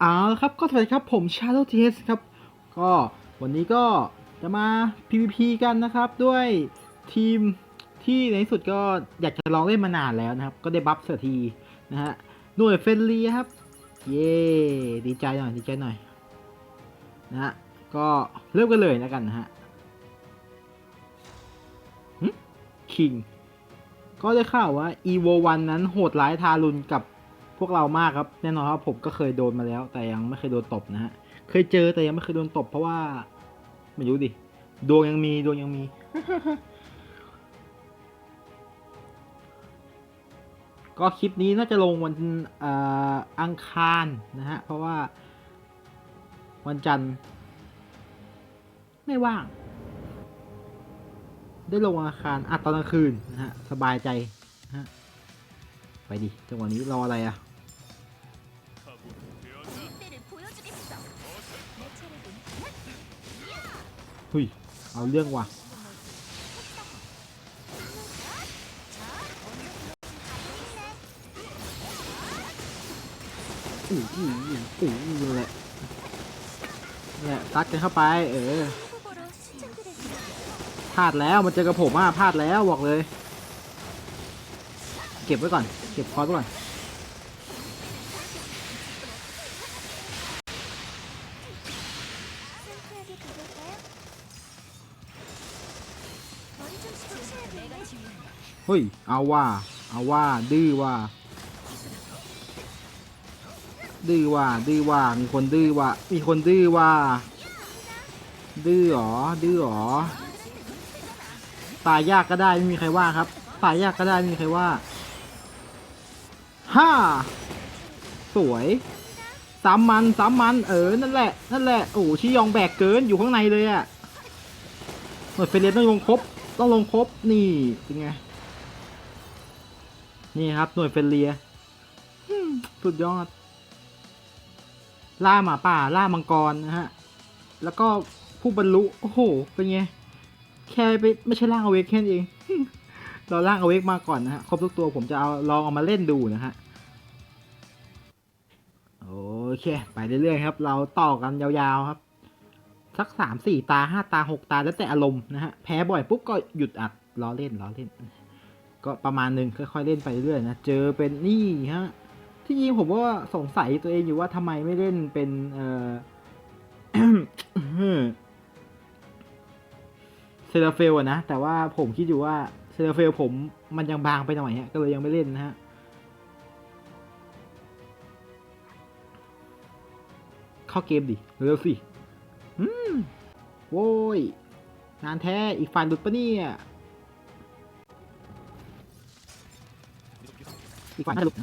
เอาละครับก็สวัสดีครับผม Shadow TS ครับ ก็วันนี้ก็จะมา PVP กันนะครับ ด้วยทีมที่ในที่สุดก็อยากจะลองเล่นมานานแล้วนะครับ ก็ได้บัฟเสียทีนะฮะหน่วยเฟนลีครับ เย้ดีใจหน่อย ดีใจหน่อยนะฮะก็เริ่มกันเลยแล้วกันนะฮะคิงก็ได้ข่าวว่า EVO 1นั้นโหดร้ายทารุณกับ วกเรามากครับ แน่นอนครับผมก็เคยโดนมาแล้ว แต่ยังไม่เคยโดนตบนะฮะเคยเจอแต่ยังไม่เคยโดนตบเพราะว่าไม่รู้ดิดวงยังมีดวงยังมี ก็คลิปนี้น่าจะลงวันอ,อังคารนะฮะเพราะว่า วันจันทร์ ไม่ว่าง ได้ลงอังคารอัดตอนกลางคืนนะฮะสบายใจนะฮะไปดิจังหวะนี้รออะไรอะุยเอาเรื่องว่ะอืออืออืออือแหละเนี่ยซัดกันเข้าไป เออพลาดแล้วมันเจอกับผมอะพลาดแล้วบอกเลย เก็บไว้ก่อน เก็บคอร์สไว้ก่อน เฮ้ย เอาว่า เอาว่า ดื้อว่า ดื้อว่า ดื้อว่า มีคนดื้อว่า มีคนดื้อว่า ดื้อหรอ ดื้อหรอ ตายยากก็ได้ไม่มีใครว่าครับ ตายยากก็ได้ไม่มีใครว่าห้าสวยสามมันสามมันเออ นั่นแหละ นั่นแหละ โอ้ชิยองแบกเกินอยู่ข้างในเลยอะหน่วยเฟรเลนต้องลงครบ ต้องลงครบ นี่ เป็นไง นี่ครับ หน่วยเฟรเลียอืมสุดยอด ล่าหมาป่า ล่ามังกรนะฮะ แล้วก็ผู้บรรลุ โอ้โห เป็นไง แค่ไปไม่ใช่ร่างอเวกแค่นั้นเอง เราร่างอเวกมาก่อนนะฮะ ครบทุกตัวผมจะเอาลองเอามาเล่นดูนะฮะ โอเค ไปเรื่อยๆครับ เราต่อกันยาวๆครับ สักสามสี่ตาห้าตาหกตาแล้วแต่อารมณ์นะฮะ แพ้บ่อยปุ๊บก็หยุดอัดล้อเล่นล้อเล่น ก็ประมาณหนึ่งค่อยๆเล่นไปเรื่อยๆนะ เจอเป็นนี่ฮะ ที่จริงผมก็สงสัยตัวเองอยู่ว่าทำไมไม่เล่นเป็นเออเซราเฟลอะนะ แต่ว่าผมคิดอยู่ว่าเซราเฟลผมมันยังบางไปหน่อยฮะ ก็เลยยังไม่เล่นนะฮะเข้าเกมดิ เร็วสิ อืม โว้ย นานแท้ อีกฝ่ายหลุดปะเนี่ย อีกฝ่ายน่าจะหลุด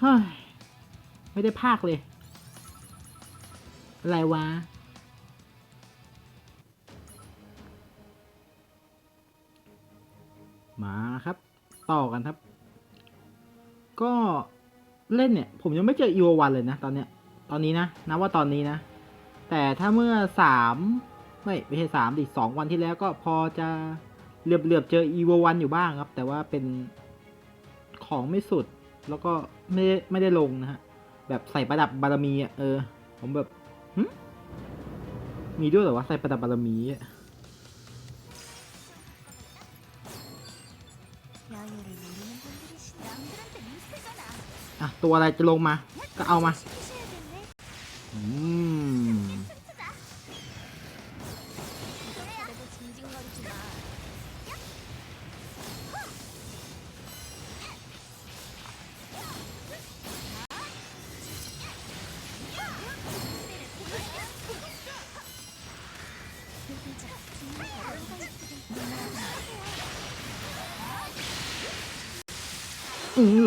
เฮ้ยไม่ได้ภาคเลย อะไรวะ ต่อกันครับ ก็เล่นเนี่ย ผมยังไม่เจออีโววันเลยนะ ตอนเนี้ย ตอนนี้นะนับว่าตอนนี้นะ แต่ถ้าเมื่อสามไม่ไม่ใช่สามดิสองวันที่แล้วก็พอจะเหลือบเหลือบๆเจออีววันอยู่บ้างครับ แต่ว่าเป็นของไม่สุด แล้วก็ไม่ได้ไม่ได้ลงนะฮะ แบบใส่ประดับบารมีอะเออ ผมแบบมีด้วยเหรอวะใส่ประดับบารมีอะ อะตัวอะไรจะลงมา ก็เอามา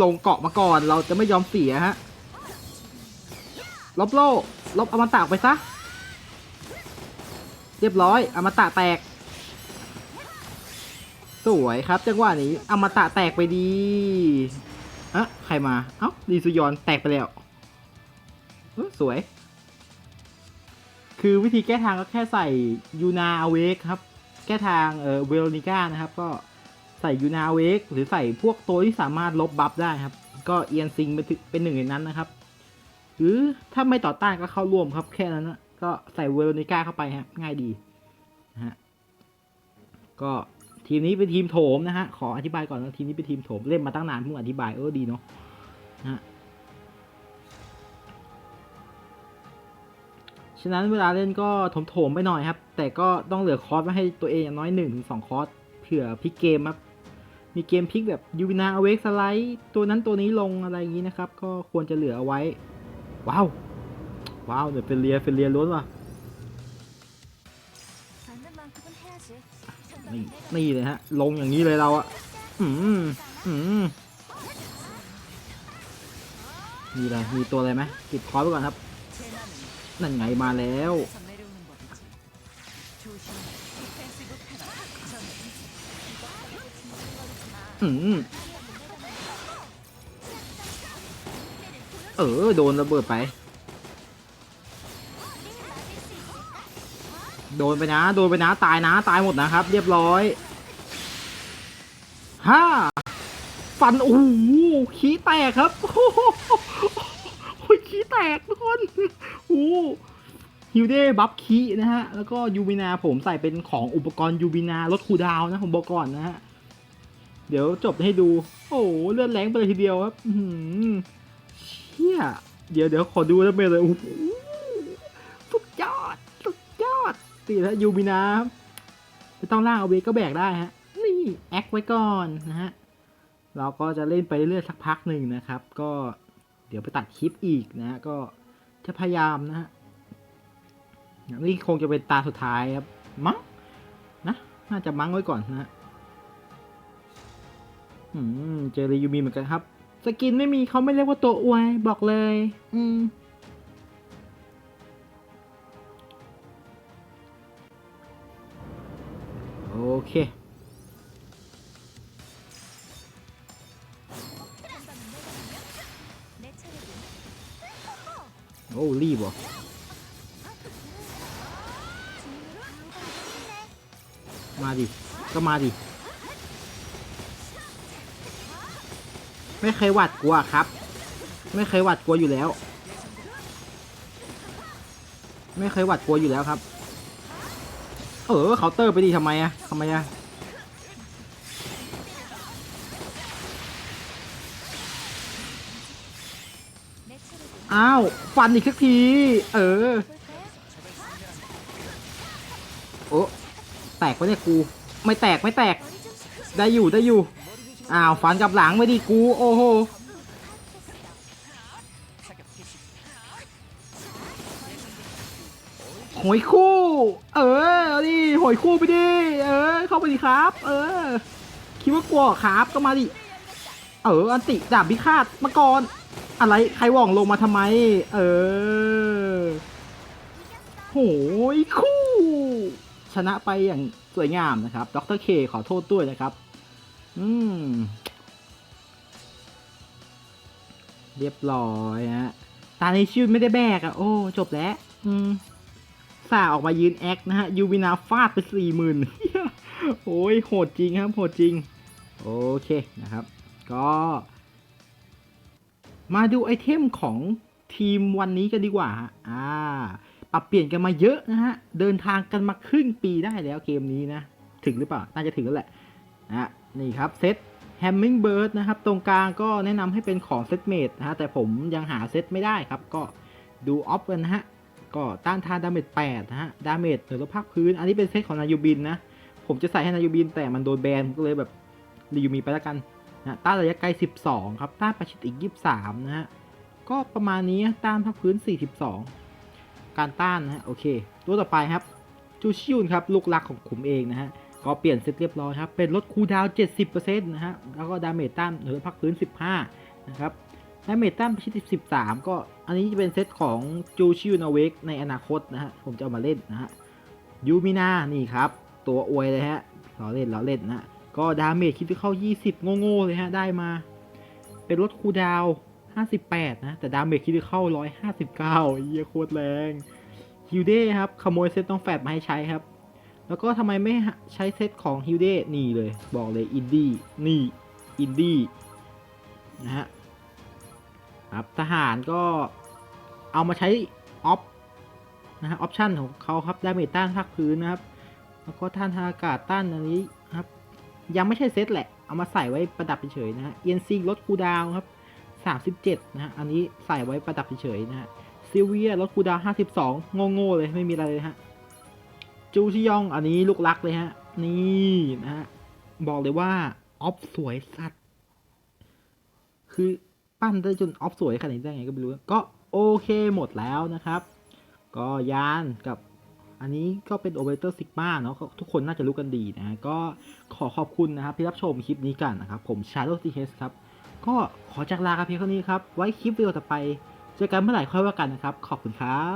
ลงเกาะมาก่อน เราจะไม่ยอมเสียฮะ ลบโล่ลบอมตะไปซะ เรียบร้อย อมตะแตก สวยครับ จังหวะนี้ อมตะแตกไปดีอะใครมา เอ้าดีซุยอนแตกไปแล้วสวย คือวิธีแก้ทางก็แค่ใส่ยูนาเวกครับ แก้ทางเออเวลนิก้านะครับ ก็ ใส่ยูนาเวกหรือใส่พวกตัวที่สามารถลบบัฟได้ครับ ก็เอียนซิงเป็นหนึ่งในนั้นนะครับ หรือถ้าไม่ต่อต้านก็เข้าร่วมครับแค่นั้นนะก็ใส่เวลนิก้าเข้าไปฮะง่ายดีนะฮะก็ทีมนี้เป็นทีมโถมนะฮะขออธิบายก่อนนะทีมนี้เป็นทีมโถมเล่นมาตั้งนานเพิ่งอธิบายเออดีเนาะนะฮะฉะนั้นเวลาเล่นก็โถมๆไปหน่อยครับ แต่ก็ต้องเหลือคอร์สไว้ให้ตัวเองอย่างน้อย1นถึงสคอร์สเผื่อพลิกเกมครับ มีเกมพิกแบบยูนาอเวกสไลด์ตัวนั้นตัวนี้ลงอะไรอย่างนี้นะครับ ก็ควรจะเหลือเอาไว้ ว้าว ว้าวเดี๋ยวเป็นเลียเป็นเลียล้วนว่ะนี่นี่เลยฮะ ลงอย่างนี้เลยเราอะอืมอืมมีอะไรมีตัวอะไรไหมกิดคอไปก่อนครับ นั่นไงมาแล้ว เออ โดนระเบิดไป โดนไปนะ โดนไปนะ ตายนะ ตายหมดนะครับ เรียบร้อยห้าฟัน โอ้โหขี้แตกครับ โอ้โหขี้แตกทุกคนโอ้ฮิวเด้บัฟคีนะฮะ แล้วก็ยูบินาผมใส่เป็นของอุปกรณ์ยูบินาลดคูดาวนะ ผมบอกก่อนนะฮะ เดี๋ยวจบให้ดู โอ้โหเลือดแรงไปเลยทีเดียวครับอืเชี่ยเดี๋ยวเดี๋ยวขอดูแล้วเป็นเลยโอ้โหสุดยอดสุดยอดตีแล้วยูบินาครับไม่ต้องล่างเอาเวก็แบกได้ฮะ นี่แอคไว้ก่อนนะฮะ เราก็จะเล่นไปเรื่อยสักพักหนึ่งนะครับ ก็เดี๋ยวไปตัดคลิปอีกนะฮะ ก็จะพยายามนะฮะนี่คงจะเป็นตาสุดท้ายครับ มั้งนะ น่าจะมั้งไว้ก่อนนะฮะ เจอรียูมีเหมือนกันครับ สกินไม่มีเขาไม่เรียกว่าตัวอวยบอกเลย อืมโอเคโอ้รีบอะมาดิ ก็มาดิ ไม่เคยหวาดกลัวครับ ไม่เคยหวาดกลัวอยู่แล้ว ไม่เคยหวาดกลัวอยู่แล้วครับ เออเคาน์เตอร์ไปดีทำไมอะทำไมอะอ้าว ฟันอีกสักที เออ โอ้แตกไปเนี่ยกู ไม่แตกไม่แตก ได้อยู่ได้อยู่ อ้าวฟันกับหลังไม่ดีกู โอ้โหหอยคู่ เออเอาดิหอยคู่ไปดิ เออ เข้าไปดิครับ เออ คิดว่ากลัวครับก็มาดิ เออ อันติดาบพิฆาตมาก่อน อะไร ใครว่องลงมาทำไม เออโหยคู่ ชนะไปอย่างสวยงามนะครับ ดรเคขอโทษด้วยนะครับ อืม เรียบร้อยฮะ ตาในชื่อไม่ได้แบกอะ่ะโอ้ จบแล้ว อืมสาออกมายืนแอคนะฮะ ยูวินาฟาดไปสี่หมื่นโอ้ย โหดจริงครับ โหดจริง โอเคนะครับ ก็ มาดูไอเทมของทีมวันนี้กันดีกว่าฮะ อ่า ปรับเปลี่ยนกันมาเยอะนะฮะ เดินทางกันมาครึ่งปีได้แล้วเกมนี้นะ ถึงหรือเปล่า น่าจะถึงแล้วแหละนะ นี่ครับเซต Hummingbird นะครับ ตรงกลางก็แนะนำให้เป็นของเซตเมดนะฮะแต่ผมยังหาเซตไม่ได้ครับ ก็ดูออฟกันนะฮะ ก็ต้านทานดาเมจ8นะฮะ ดาเมจเหนือภาคพื้น อันนี้เป็นเซตของนายูบินนะ ผมจะใส่ให้นายูบินแต่มันโดนแบนก็เลยแบบรียูมีไปแล้วกันนะต้านระยะไกล 12 ครับ ต้านประชิดอีก 23 นะฮะ ก็ประมาณนี้ต้านภาคพื้น 42 การต้านนะฮะ โอเค ตัวต่อไปครับ จูชิวน์ครับ ลูกรักของผมเองนะฮะ ก็เปลี่ยนเซตเรียบร้อยครับ เป็นลดคูดาวน์70%นะฮะ แล้วก็ดาเมจต้านเหนือพักพื้น 15 นะครับดาเมจต้านประชิด13 ก็อันนี้จะเป็นเซตของจูชิวนาเวกในอนาคตนะฮะ ผมจะเอามาเล่นนะฮะ ยูมินา นี่ครับ ตัวอวยเลยฮะเราเล่นเราเล่นนะ ก็ดาเมจคิดที่เข้า 20 โง่ๆเลยฮะ ได้มา เป็นลดคูดาว 58 นะ แต่ดาเมจคิดเข้า 159เยี่ยโคตรแรงฮิวเด้ครับ ขโมยเซตต้องแฟดมาให้ใช้ครับ แล้วก็ทำไมไม่ใช้เซตของฮิวเดนี่เลย บอกเลยอินดี้นี่อินดี้นะฮะครับทหารก็เอามาใช้ออฟนะฮะออปชันของเขาครับดาเมจต้านภาคพื้นนะครับ แล้วก็ท่านทางอากาศต้านอันนี้ครับ ยังไม่ใช่เซตแหละ เอามาใส่ไว้ประดับเฉยๆนะฮะเอ็นซีลดคูดาวครับ 37 นะฮะ อันนี้ใส่ไว้ประดับเฉยๆนะฮะซิเวียลดคูดาว 52 โง่ๆเลยไม่มีอะไรเลยฮะ จูชิยองอันนี้ลูกรักเลยฮะ นี่นะฮะ บอกเลยว่า ออฟสวยสัตว์ คือปั้นได้จนออฟสวยขนาดนี้ได้ไงก็ไม่รู้ ก็โอเคหมดแล้วนะครับ ก็ยานกับอันนี้ก็เป็นโอเปอเรเตอร์ซิกมาเนาะทุกคนน่าจะรู้กันดีนะก็ขอขอบคุณนะครับที่รับชมคลิปนี้กันนะครับ ผม Shadow t h ครับ ก็ขอจากลากันเพียงเท่านี้ครับ ไว้คลิปวิดีโอต่อไป เจอกันเมื่อไหร่ค่อยว่ากันนะครับ ขอบคุณครับ